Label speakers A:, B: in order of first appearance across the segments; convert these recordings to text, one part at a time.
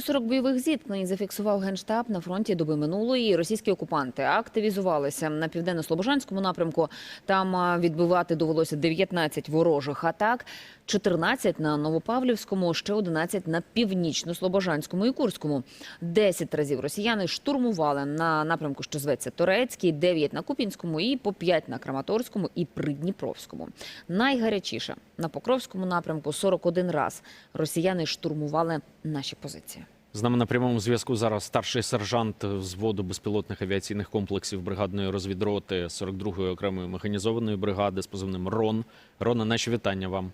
A: 140 бойових зіткнень зафіксував генштаб на фронті доби минулої. Російські окупанти активізувалися на південно-слобожанському напрямку. Там відбивати довелося 19 ворожих атак, 14 на Новопавлівському, ще 11 на північно-слобожанському і Курському. 10 разів росіяни штурмували на напрямку, що зветься Торецький, 9 на Купінському і по 5 на Краматорському і Придніпровському. Найгарячіше на Покровському напрямку 41 раз росіяни штурмували наші позиції.
B: З нами на прямому зв'язку зараз старший сержант взводу безпілотних авіаційних комплексів бригадної розвідроти 42-ї окремої механізованої бригади з позивним РОН. Рона, наші вітання вам.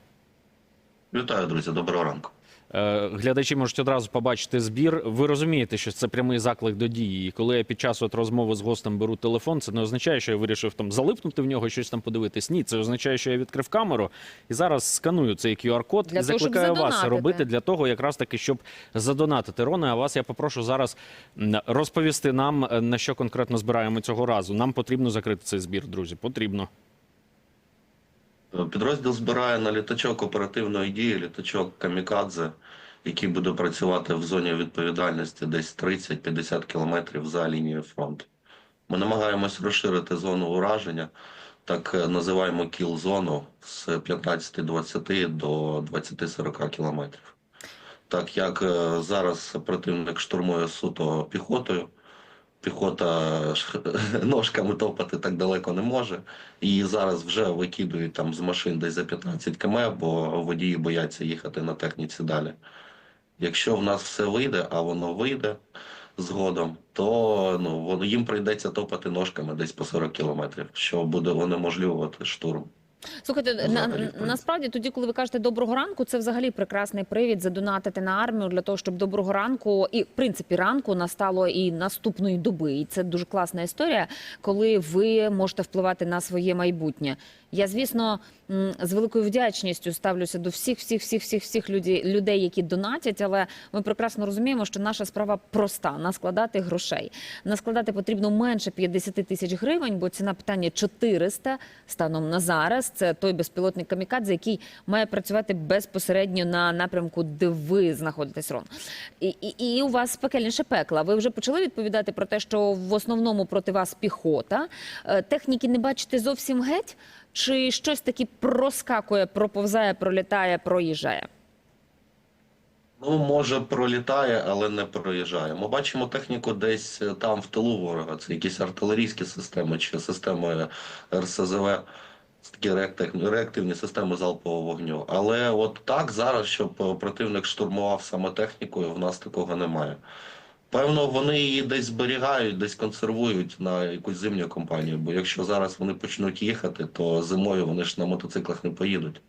C: Вітаю, друзі, доброго ранку.
B: Е, Глядачі можуть одразу побачити збір. Ви розумієте, що це прямий заклик до дії. І коли я під час от розмови з гостем беру телефон, це не означає, що я вирішив там залипнути в нього щось там подивитись. Ні, це означає, що я відкрив камеру і зараз сканую цей QR-код
A: Для
B: і
A: того,
B: закликаю вас робити для того, якраз таки, щоб задонатити. Рона, а вас я попрошу зараз розповісти нам, е, на що конкретно збираємо цього разу. Нам потрібно закрити цей збір, друзі. Потрібно.
C: Підрозділ збирає на літачок оперативної дії, літачок Камікадзе, який буде працювати в зоні відповідальності десь 30-50 кілометрів за лінією фронту. Ми намагаємось розширити зону ураження, так е, називаємо кіл-зону з 15-20 до 20-40 кілометрів. Так як е, зараз противник штурмує суто піхотою, піхота ножками топати так далеко не може. І зараз вже викидують там з машин десь за 15 км, бо водії бояться їхати на техніці далі. Якщо в нас все вийде, а воно вийде згодом, то ну, їм прийдеться топати ножками десь по 40 кілометрів, що буде унеможливувати штурм.
A: Слухайте, на, насправді тоді, коли ви кажете доброго ранку, це взагалі прекрасний привід задонатити на армію для того, щоб доброго ранку і в принципі ранку настало і наступної доби. І це дуже класна історія, коли ви можете впливати на своє майбутнє. Я, звісно, з великою вдячністю ставлюся до всіх, всіх, всіх, всіх, всіх людей, які донатять, але ми прекрасно розуміємо, що наша справа проста наскладати грошей. Наскладати потрібно менше 50 тисяч гривень, бо ціна питання 400 станом на зараз. Це той безпілотник камікадзе, який має працювати безпосередньо на напрямку, де ви знаходитесь, Рон. І, і, і у вас пекельніше пекла. Ви вже почали відповідати про те, що в основному проти вас піхота. Е, Техніки не бачите зовсім геть. Чи щось таки проскакує, проповзає, пролітає, проїжджає?
C: Ну, може, пролітає, але не проїжджає. Ми бачимо техніку десь е, там в тилу ворога. Це якісь артилерійські системи чи системи РСЗВ, такі реактивні, реактивні системи залпового вогню. Але от так зараз, щоб е, противник штурмував саме технікою, в нас такого немає. Певно, вони її десь зберігають, десь консервують на якусь зимню компанію. Бо якщо зараз вони почнуть їхати, то зимою вони ж на мотоциклах не поїдуть.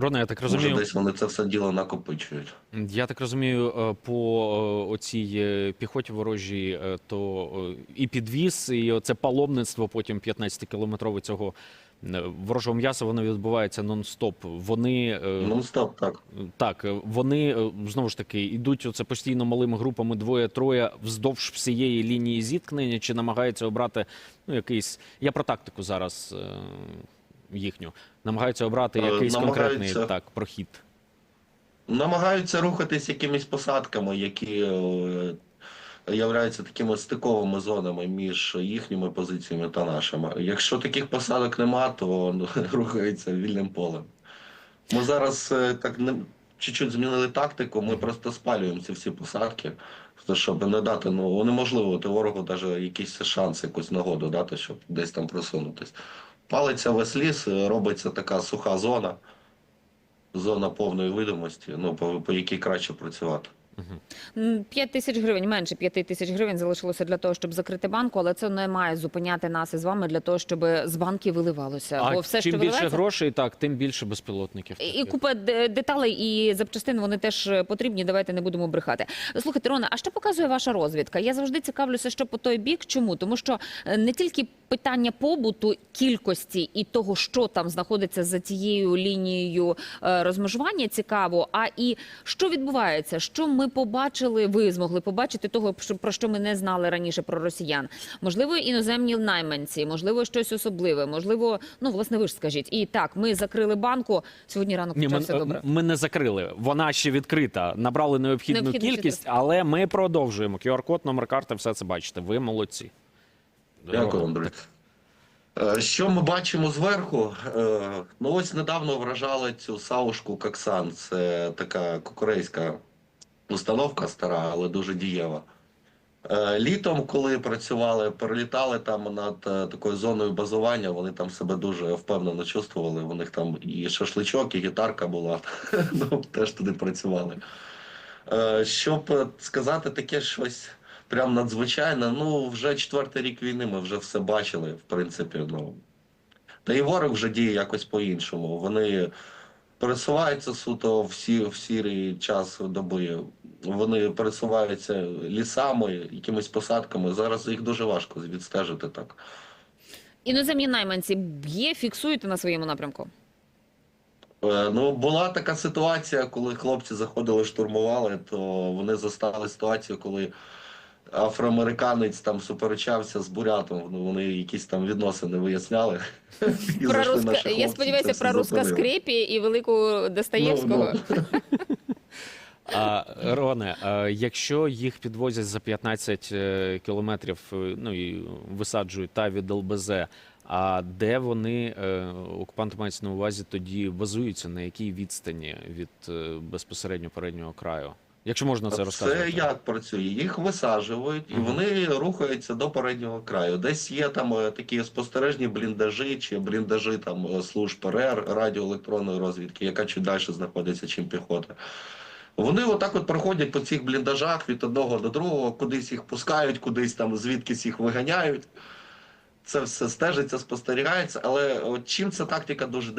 B: Рона, я так розумію, Може,
C: десь вони це все діло накопичують.
B: Я так розумію, е, по е, оцій е, піхоті ворожій, то і підвіз, і оце паломництво потім 15-кілометрове цього е, ворожого м'яса, воно відбувається нон-стоп. Вони е,
C: Ну, стоп, так.
B: так, вони знову ж таки йдуть оце постійно малими групами двоє-троє вздовж всієї лінії зіткнення, чи намагаються обрати ну якийсь. Я про тактику зараз їхню. Намагаються обрати
C: Е,
B: якийсь конкретний так прохід.
C: Намагаються рухатись якимись посадками, які е, являються такими стиковими зонами між їхніми позиціями та нашими. Якщо таких посадок нема, то ну, рухаються вільним полем. Ми зараз е, так не чуть-чуть змінили тактику, ми просто спалюємо ці всі посадки, щоб не дати, ну унеможливити ворогу навіть якийсь шанс, якусь нагоду дати, щоб десь там просунутись. Палиться весь ліс, е, робиться така суха зона, зона повної видимості, ну по, по якій краще працювати.
A: М, 5 тисяч гривень, менше 5 тисяч гривень залишилося для того, щоб закрити банку, але це не має зупиняти нас із вами для того, щоб з банків виливалося.
B: А
A: Бо все,
B: чим
A: що
B: більше
A: виливається,
B: грошей, так тим більше безпілотників.
A: і
B: таких.
A: купа де- деталей і запчастин вони теж е, потрібні. Давайте не будемо брехати. Слухайте, Рона, а що показує ваша розвідка? Я завжди цікавлюся, що по той бік. Чому? Тому що е, не тільки питання побуту, кількості і того, що там знаходиться за тією лінією е, розмежування, цікаво. А і що відбувається? Що ми побачили? Ви змогли побачити того, про що ми не знали раніше про росіян? Можливо, іноземні найманці, можливо, щось особливе. Можливо, ну власне, ви ж скажіть. І так, ми закрили банку. Сьогодні ранок
B: Ні, ми,
A: добре.
B: ми не закрили. Вона ще відкрита. Набрали необхідну
A: Необхідну
B: кількість,
A: кількість.
B: але ми продовжуємо. QR-код, номер карти, все це бачите. Ви молодці.
C: Дякую, Андрій. Е, Що ми бачимо зверху? Е, Ну ось недавно вражали цю саушку Каксан. Це така кукурейська установка стара, але дуже дієва. Е, Літом, коли працювали, перелітали там над такою зоною базування, вони там себе дуже впевнено чувствували. У них там і шашличок, і гітарка була. Ну, теж туди працювали. Щоб сказати таке щось прям надзвичайне, ну вже четвертий рік війни ми вже все бачили, в принципі. Ну. Та і ворог вже діє якось по-іншому. Вони пересуваються суто в, сі, в сірий час доби. Вони пересуваються лісами, якимись посадками. Зараз їх дуже важко відстежити так.
A: Іноземні найманці б'є, фіксуєте на своєму напрямку.
C: Е, Ну, була така ситуація, коли хлопці заходили, штурмували, то вони застали ситуацію, коли афроамериканець там суперечався з бурятом. Ну, вони якісь там відносини виясняли. І
A: Про руска...
C: наші
A: Я сподіваюся, про руска скрипі і велику Достоєвського.
C: Ну,
B: А, Роне, а, якщо їх підвозять за 15 е, кілометрів, е, ну і висаджують та від ЛБЗ, а де вони, е, окупанти мають на увазі, тоді базуються, на якій відстані від безпосередньо переднього краю? Якщо можна це
C: Це як працює? Їх висаджують і вони рухаються до переднього краю. Десь є там е, такі спостережні бліндажі чи бліндажі там е, служб РР, радіоелектронної розвідки, яка чуть далі знаходиться, чим піхота. Вони отак от проходять по цих бліндажах від одного до другого, кудись їх пускають, кудись там звідкись їх виганяють. Це все стежиться, спостерігається, але от чим ця тактика дуже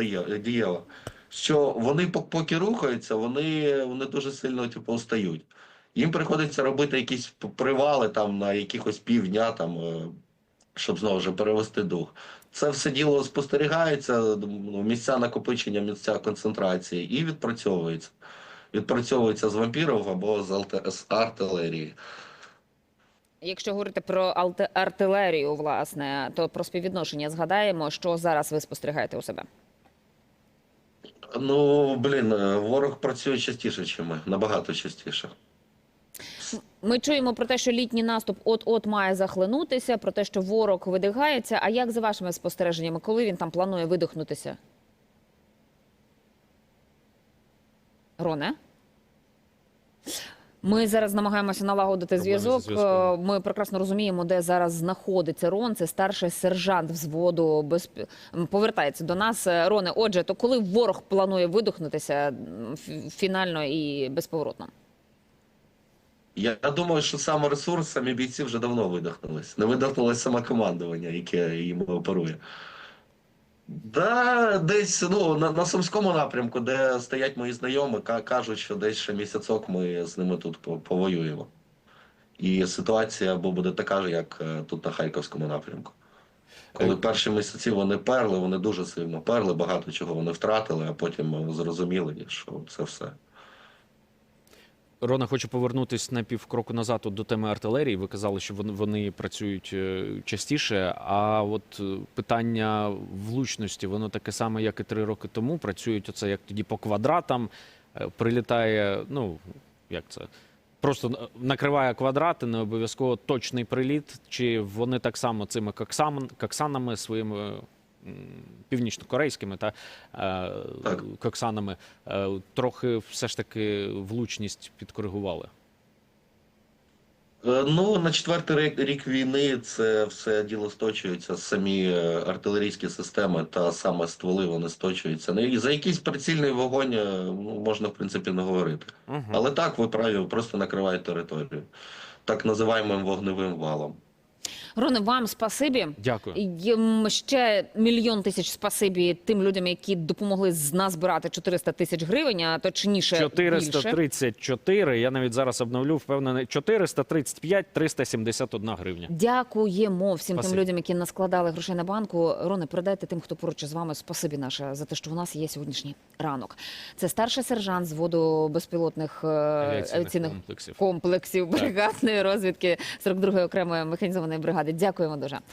C: дієва? Що вони поки рухаються, вони, вони дуже сильно типу, устають. Їм приходиться робити якісь привали там на якихось півдня, там, е, щоб знову ж перевести дух. Це все діло спостерігається, ну, місця накопичення, місця концентрації і відпрацьовується. Відпрацьовується з вампірів або з, алте- з артилерії.
A: Якщо говорити про артилерію, власне, то про співвідношення згадаємо, що зараз ви спостерігаєте у себе.
C: Ну, блін, е, ворог працює частіше, ніж ми, набагато частіше.
A: Ми чуємо про те, що літній наступ от-от має захлинутися, про те, що ворог видихається. А як за вашими спостереженнями, коли він там планує видихнутися? Роне? Ми зараз намагаємося налагодити зв'язок. Е, Ми прекрасно розуміємо, де зараз знаходиться Рон. Це старший сержант взводу. Без... Повертається до нас. Е, Роне, отже, то коли ворог планує фі- фінально і безповоротно?
C: Я думаю, що саме ресурс, самі бійці вже давно видихнулись. Не видихнулося саме командування, яке їм оперує. Да, десь ну, на, на Сумському напрямку, де стоять мої знайомі, кажуть, що десь ще місяцок ми з ними тут повоюємо. І ситуація або буде така ж, як е, тут на Харківському напрямку. Коли перші місяці вони перли, вони дуже сильно перли, багато чого вони втратили, а потім е, зрозуміли, що це все.
B: Рона, хочу повернутися на півкроку назад от до теми артилерії. Ви казали, що вони, вони працюють е, частіше. А от е, питання влучності, воно таке саме, як і три роки тому. Працюють оце як тоді по квадратам. е, Прилітає, ну як це? Просто накриває квадрати, не обов'язково точний приліт. Чи вони так само цими коксанами своїми північно-корейськими та е,
C: Так.
B: коксанами е, трохи все ж таки влучність підкоригували.
C: Е, Ну, на четвертий рік, війни це все діло сточується, самі артилерійські системи та саме стволи вони сточуються. Ну, і за якийсь прицільний вогонь ну, можна, в принципі, не говорити.
B: Угу.
C: Але так, ви праві, просто накривають територію. Так називаємо вогневим валом.
A: Роне, вам спасибі.
B: Дякую.
A: І, ще мільйон тисяч спасибі тим людям, які допомогли з нас збирати 400 тисяч гривень, а точніше більше.
B: 434, я навіть зараз обновлю, впевнений, 435 371 гривня.
A: Дякуємо всім
B: Спасибі.
A: тим людям, які наскладали грошей на банку. Роне, передайте тим, хто поруч з вами. Спасибі наше за те, що у нас є сьогоднішній ранок. Це старший сержант з воду безпілотних е, авіаційних
B: комплексів.
A: комплексів бригадної розвідки 42-ї окремої механізованої бригади. Дякуємо дуже.